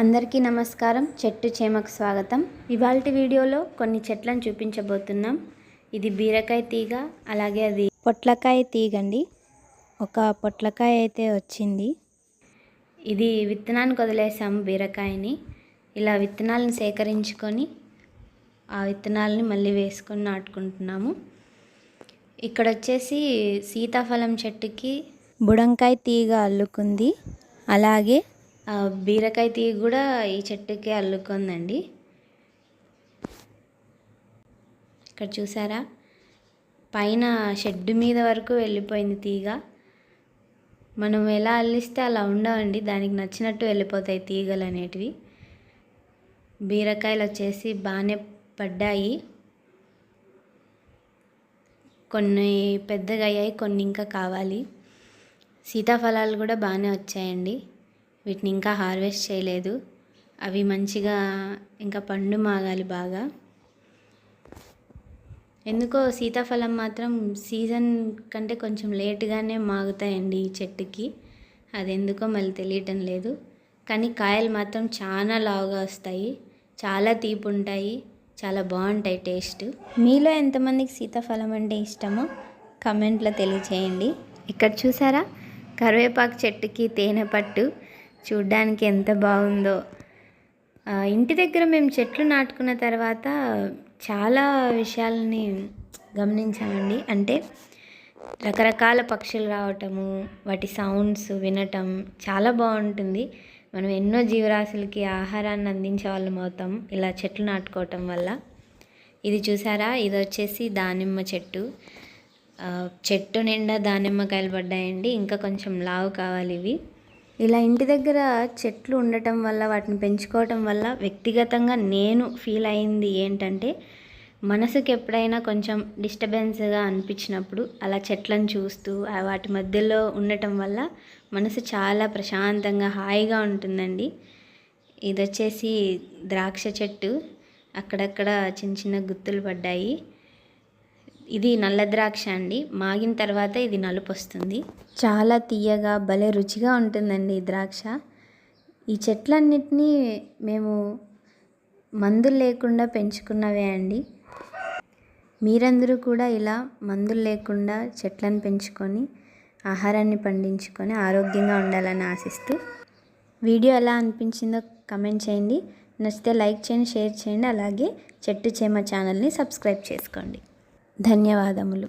అందరికీ నమస్కారం. చెట్టు చేమకు స్వాగతం. ఇవాళ వీడియోలో కొన్ని చెట్లను చూపించబోతున్నాం. ఇది బీరకాయ తీగ అలాగే అది పొట్లకాయ తీగండి. ఒక పొట్లకాయ అయితే వచ్చింది. ఇది విత్తనానికి వదిలేసాము బీరకాయని. ఇలా విత్తనాలను సేకరించుకొని ఆ విత్తనాలని మళ్ళీ వేసుకొని నాటుకుంటున్నాము. ఇక్కడ వచ్చేసి సీతాఫలం చెట్టుకి బుడంకాయ తీగ అల్లుకుంది. అలాగే బీరకాయ తీగ కూడా ఈ చెట్టుకి అల్లుకుందండి. ఇక్కడ చూసారా? పైన షెడ్ మీద వరకు వెళ్ళిపోయింది తీగ. మనం ఎలా అల్లిస్తే అలా ఉండవండి. దానికి నచ్చినట్టు వెళ్ళిపోతాయి తీగలు అనేటివి. బీరకాయలు వచ్చేసి బాగానే పడ్డాయి. కొన్ని పెద్దగా అయ్యాయి కొన్ని ఇంకా కావాలి. సీతాఫలాలు కూడా బాగానే వచ్చాయండి. వీటిని ఇంకా హార్వెస్ట్ చేయలేదు. అవి మంచిగా ఇంకా పండు మాగాలి బాగా. ఎందుకో సీతాఫలం మాత్రం సీజన్ కంటే కొంచెం లేట్గానే మాగుతాయండి ఈ చెట్టుకి. అది ఎందుకో మళ్ళీ తెలియటం లేదు. కానీ కాయలు మాత్రం చాలా లావుగా వస్తాయి. చాలా తీపి ఉంటాయి చాలా బాగుంటాయి టేస్ట్. మీలో ఎంతమందికి సీతాఫలం అంటే ఇష్టమో కమెంట్లో తెలియచేయండి. ఇక్కడ చూసారా? కరివేపాకు చెట్టుకి తేనె పట్టు చూడ్డానికి ఎంత బాగుందో. ఇంటి దగ్గర మేము చెట్లు నాటుకున్న తర్వాత చాలా విషయాలని గమనించామండి. అంటే రకరకాల పక్షులు రావటము వాటి సౌండ్స్ వినటం చాలా బాగుంటుంది. మనం ఎన్నో జీవరాశులకి ఆహారాన్ని అందించే వాళ్ళం అవుతాం ఇలా చెట్లు నాటుకోవటం వల్ల. ఇది చూసారా? ఇది వచ్చేసి దానిమ్మ చెట్టు. చెట్టు నిండా దానిమ్మకాయలు పడ్డాయండి. ఇంకా కొంచెం లావు కావాలి ఇవి. ఇలా ఇంటి దగ్గర చెట్లు ఉండటం వల్ల వాటిని పెంచుకోవటం వల్ల వ్యక్తిగతంగా నేను ఫీల్ అయింది ఏంటంటే మనసుకి ఎప్పుడైనా కొంచెం డిస్టర్బెన్స్గా అనిపించినప్పుడు అలా చెట్లను చూస్తూ వాటి మధ్యలో ఉండటం వల్ల మనసు చాలా ప్రశాంతంగా హాయిగా ఉంటుందండి. ఇది వచ్చేసి ద్రాక్ష చెట్టు. అక్కడక్కడ చిన్న చిన్న గుత్తులు పడ్డాయి. ఇది నల్ల ద్రాక్ష అండి. మాగిన తర్వాత ఇది నలుపు వస్తుంది చాలా తీయగా భలే రుచిగా ఉంటుందండి ఈ ద్రాక్ష. ఈ చెట్లన్నిటినీ మేము మందులు లేకుండా పెంచుకున్నవే అండి. మీరందరూ కూడా ఇలా మందులు లేకుండా చెట్లను పెంచుకొని ఆహారాన్ని పండించుకొని ఆరోగ్యంగా ఉండాలని ఆశిస్తూ వీడియో ఎలా అనిపించిందో కమెంట్ చేయండి. నచ్చితే లైక్ చేయండి షేర్ చేయండి. అలాగే చెట్టు చేమ ఛానల్ని సబ్స్క్రైబ్ చేసుకోండి. ధన్యవాదములు.